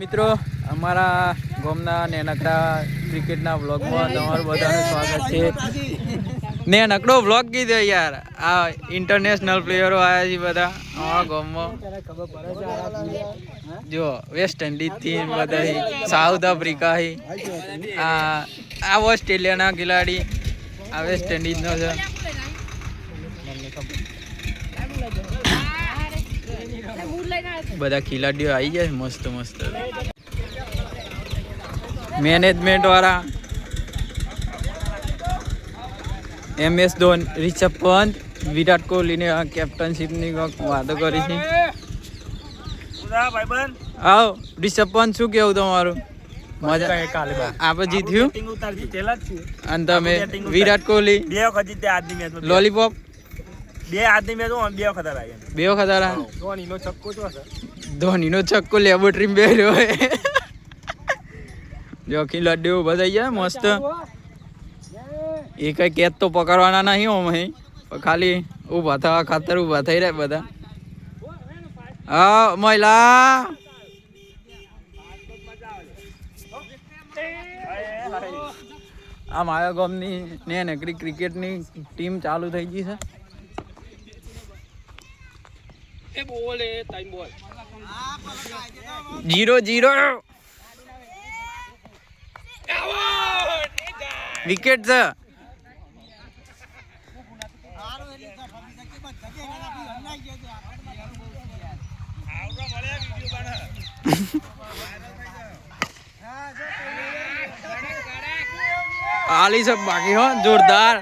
મિત્રો, અમારા ગામના નેનકડા ક્રિકેટના વ્લોગમાં તમારું બધાનું સ્વાગત છે. ને નકડો વ્લોગ કીધો યાર. આ ઇન્ટરનેશનલ પ્લેયરો આવ્યા છે બધા, અમારા ગામમાં. જો વેસ્ટ ઇન્ડિઝથી બધા સાઉથ આફ્રિકા આ આ ઓસ્ટ્રેલિયાના ખેલાડી, આ વેસ્ટ ઇન્ડિઝનો છે. બધા ખેલાડીઓ આવી જાય મસ્ત મસ્ત. મેનેજમેન્ટ વાળા. એમ એસ ધોન રિષભ પંત વિરાટ કોહલીને કેપ્ટનશીપની વાતો કરી છે. આવો રિષભ પંત શું કેવું તમારું? આપણે જીત્યું અને તમે વિરાટ કોહલી? લોલીપોપ બે આદમી મેં જોવા બે વખત હરાયા બે વખત હારા ધોનીનો છક્કો જો હશે. ધોનીનો છક્કો લેબોરેટરી બેર્યો હોય. જો ખીલાડીઓ બધા ગયા મસ્ત. એ કઈ કેચ તો પકડવાના નહીં ઓમ અહીં ખાલી ઊભા થવા ખાતર ઊભા થઈ રહ્યા બધા. હા મહિલા. આ મારા ગામની ને નકરી ક્રિકેટની ટીમ ચાલુ થઈ ગઈ છે. જીરો જીરો વિકેટ છે આલી સબ બાકી હો જોરદાર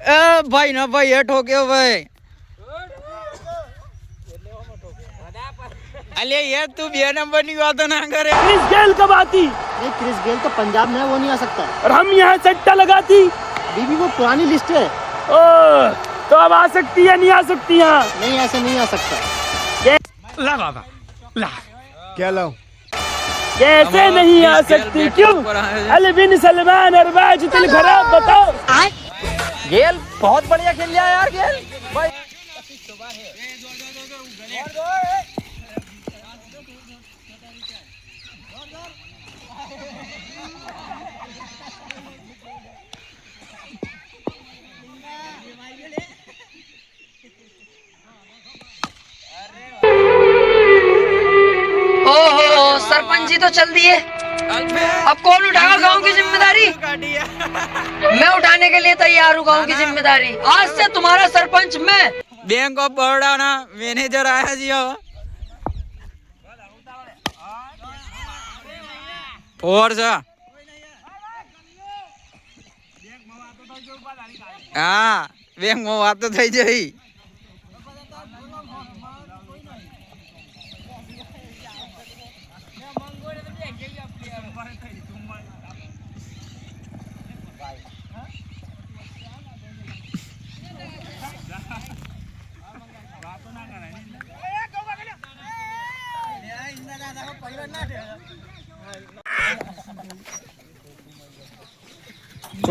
એ ભાઈ ના ભાઈ એ ઠોક્યો ભાઈ અલે યાર તું બે નંબર ની વાતો ના કરે क्रिस गेल कब आती नहीं क्रिस गेल तो पंजाब में है वो नहीं आ सकता और हम यहाँ सट्टा लगाती बीबी वो पुरानी लिस्ट है ओ तो अब आ सकती है नहीं आ सकती यहाँ नहीं ऐसे नहीं आ सकता ला बाबा ला क्या लाऊं कैसे हमारा नहीं आ क्रिस गेल सकती बैट क्यों पर आया है। अल बिन सलमान अरबाज तिल खराब बताओ गेल, बहुत बढ़िया खेल लिया यार गेल। सरपंच जी तो चल दिए। अब कौन उठाएगा गाँव की ज़िम्मेदारी? मैं उठाने के लिए तैयार हूँ गांव की जिम्मेदारी आज से तुम्हारा सरपंच मैं બેંક ઓફ બરોડાના મેનેજર આયા છે હવે ઓવર છે હા બેંકમાં વાતો થઈ જઈ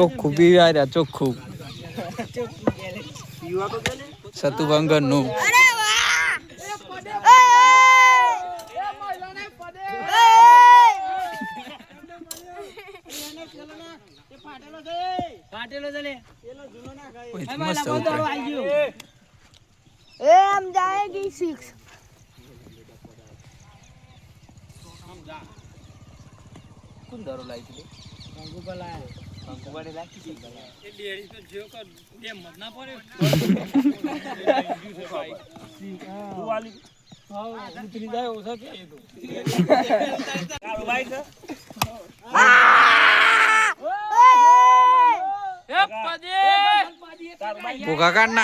ચોખ્ખું પીવા રહ્યા ચોખ્ખું. સતુભંગરનું મસ્ત ઉતરે. એમ જાएगी સિક્સ ભાઈ છે? તારું ભાઈ ભૂખા કાઢ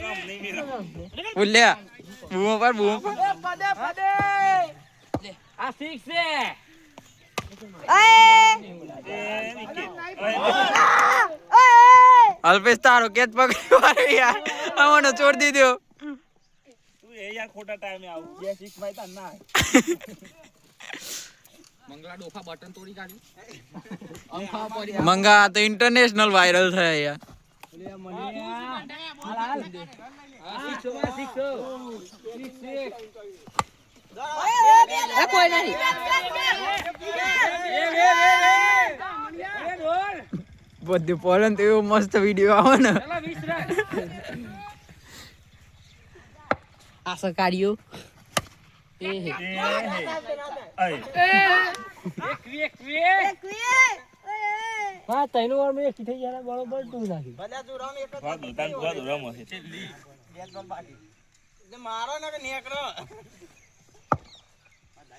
કામ નહીં મેળો. બોલ્યા બૂમો પર બૂમો પર એ વિકેટ. હવે અલ્પેશ તારો કેચ પકડી વાળો યાર. અમને છોડ દીધો. તું એ યાર ખોટા ટાઈમે આવ. બે સિક્સ ભાઈ તા ના મંગા તો ઇન્ટરનેશનલ વાયરલ થયા યાર. બધું પોલન તો એવો મસ્ત વીડિયો આવે ને. આ સકાળીઓ એ હે. હા તૈનું વાર મેં એકી થઈ ગયા બરોબર તું નાખી.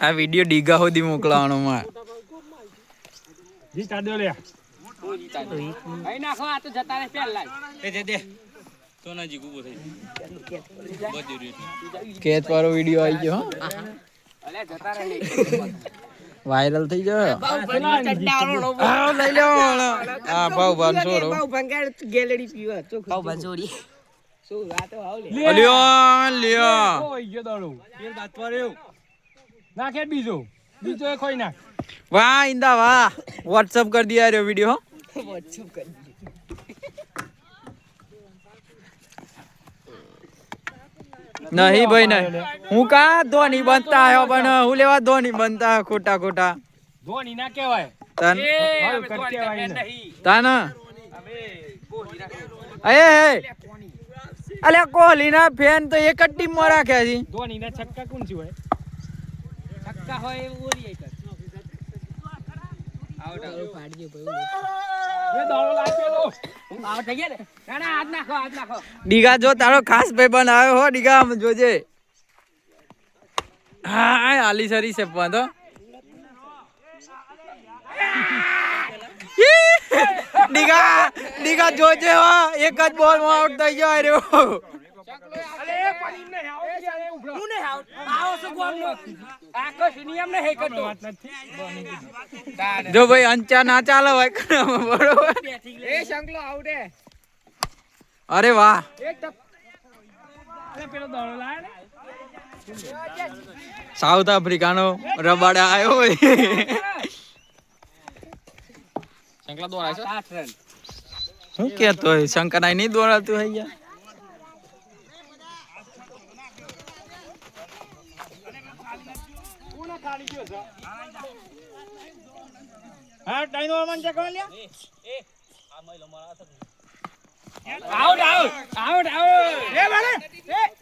આ વિડિયો ડીગા સુધી મોકલાવાનો માં વાળો વીડિયો વાયરલ થઈ ગયો? લઈ લો આ ભાવ શું વાતો કરી દિયા રહ્યો વિડિયો નહીં ભાઈ નહીં. હું કા ધોની બનતા આવ્યો પણ હું લેવા ધોની બનતા ખોટા ખોટા. ધોની ના કહેવાય. તન. અરે કોહલી ના ફેન તો એક જ ટીમમાં રાખ્યા છે. ધોની ના છક્કા કોણ છે હોય છક્કા હોય એવું ઓરી આઉટ એ દાડો ડીગા જો તારો ખાસ ભાઈ બન આવ્યો હો ડીગા જોજે. હા આ આલી સરી છે પણ તો ડીગા ડીગા જોજે હો એક જ બોલમાં આઉટ થઈ ગયો અરે અલે ને આઉટ ગયા એ ઉભરો. હું ને આઉટ આવો છો ગોમ નો? આકાશ નિયમ ને હે કરતો જો ભાઈ અંચા ના ચાલે હોય બરોબર? એ શંકલો આઉટ હે અરે વાહ. એક ટપ. અલે પેલો દાડો લાય ને. સાઉથ આફ્રિકાનો રબાડા આવ્યો હોય આઠ છે? શું કેતો હોય? શંકરાય નહીં દોડાતું હૈ યાર હા ટાઈનો મન ચેક કરી લ્યા. આઉટ આઉટ આઉટ આઉટ એ એ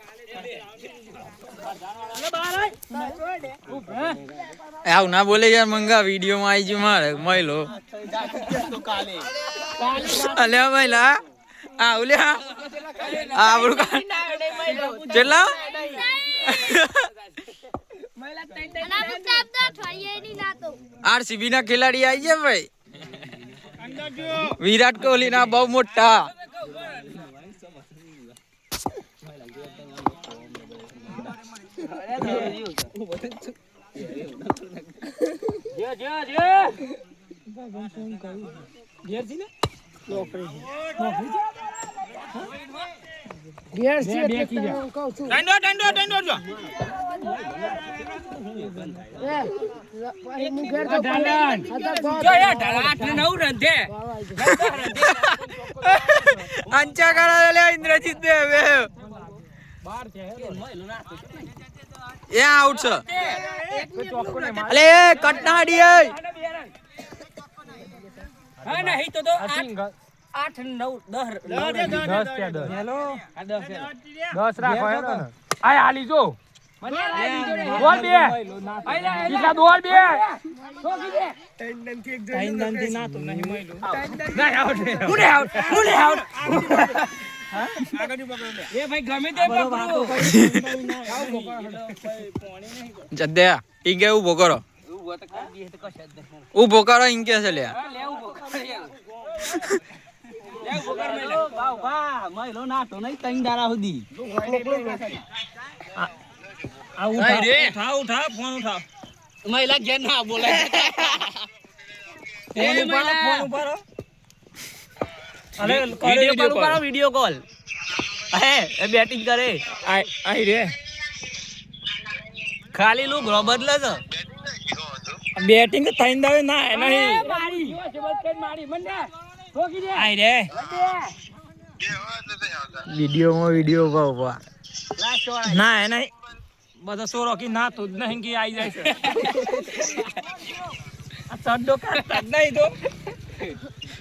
આવું ના બોલે યાર, મંગા વીડિયો માં આવી ગયું મારે મહિલો અલ્યા મહિલા આ ઉલ્યા આવડું કેટલા આરસીબી ના ખેલાડી આવી ગયા ભાઈ. વિરાટ કોહલી ના બહુ મોટા જે જે જે ઘેર છી ને ઘેર બે બે કી જા ડંડો ડંડો ડંડો જો હું ઘેર તો ઢાલન જો આઠ ને નવ રન છે અંચા કાળા ઇન્દ્રજીત બે બે બાર છે એ આઉટ છે. કોઈ ચોક્કો ને માર અલે કટનાડી એ. હા નહીં તો તો આઠ નવ દસ દસ છે દસ હેલો. દસ રાખો હેલો ને આ હાલી જો. બોલ બે ઈસા બોલ બે. એ ગમે તે પકડો જદ્યા ઈ આઉટ ઊભો આઉટ. હોય તો કરી. દઈએ તો કશે જ નહીં. કરો ઇન કે છે લ્યા. મહિલો ઘેર ના બોલે. ફોન ઉપાડો. અરે વીડિયો કોલ વિડિયો કોલ હે એ બેટિંગ કરે. આઈ રે. ખાલી લુક બદલે છે બેટિંગ થઈને દાવે ના એ નહીં. મારી. મારી મને ઠોકી દે આઈ રે. વિડીયોમાં વીડિયો ઊભા ઊભા. ના એ નહીં. બધા સો રોકી ના તું નહીં કે આવી જાય છે. આ ચડ્ડો કાઢતા નહીં તો.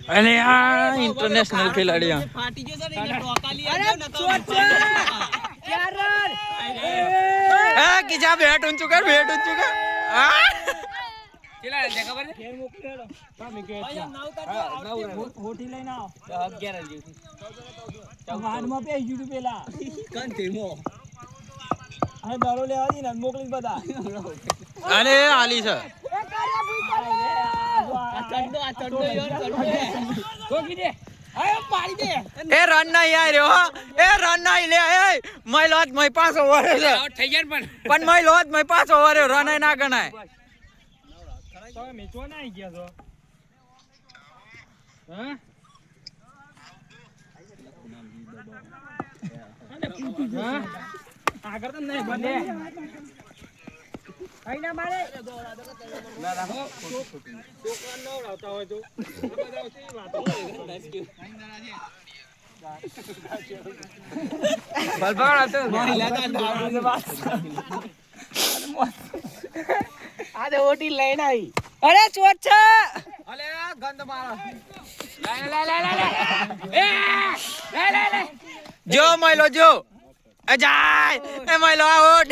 અને આ ઇન્ટરનેશનલ ખેલાડી આ. ફાટી ગયો છે ને એટલે ટોકાલી આવી જાય ને તો આ કિજા બેટ ઊંચું કર બેટ ઊંચું કર આ રહે ખબર છે મોકલી દેડો. ભાઈ, આમ નાવ કાઢો, હોટી લઈને આવો. વાહનમાં બેસી ગયું તું પેલા. હવે દરો લેવા દી ને મોકલી બધા અને આલી દે દે એ રન ના યાર હો. એ રન ના લે એ. મય લોત મય પાછો વરે છે. થઈ ગયા પણ. પણ મય લોત મય પાછો વરે રન ના ગણાય. તમે મેચો ના આવી ગયા છો. હા? આગળ તો નહીં બને. આજે ઓટી લઈને આવી. અરે ચોટ છે. અલે ગંધ મારો. જો મયલો જો. અજાય એ મયલો આઉટ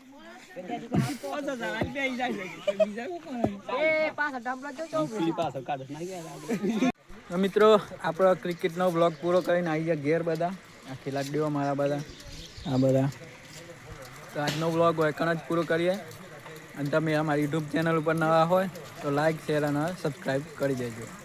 મિત્રો, આપણો ક્રિકેટનો બ્લોગ પૂરો કરીને આવી ગયા ઘેર બધા. આ ખેલાડીઓ મારા બધા. આ બધા. તો આજનો બ્લોગ હોય જ પૂરો કરીએ. અને તમે અમારી યુટ્યુબ ચેનલ ઉપર નવા હોય, તો લાઈક શેર અને સબસ્ક્રાઈબ કરી દેજો.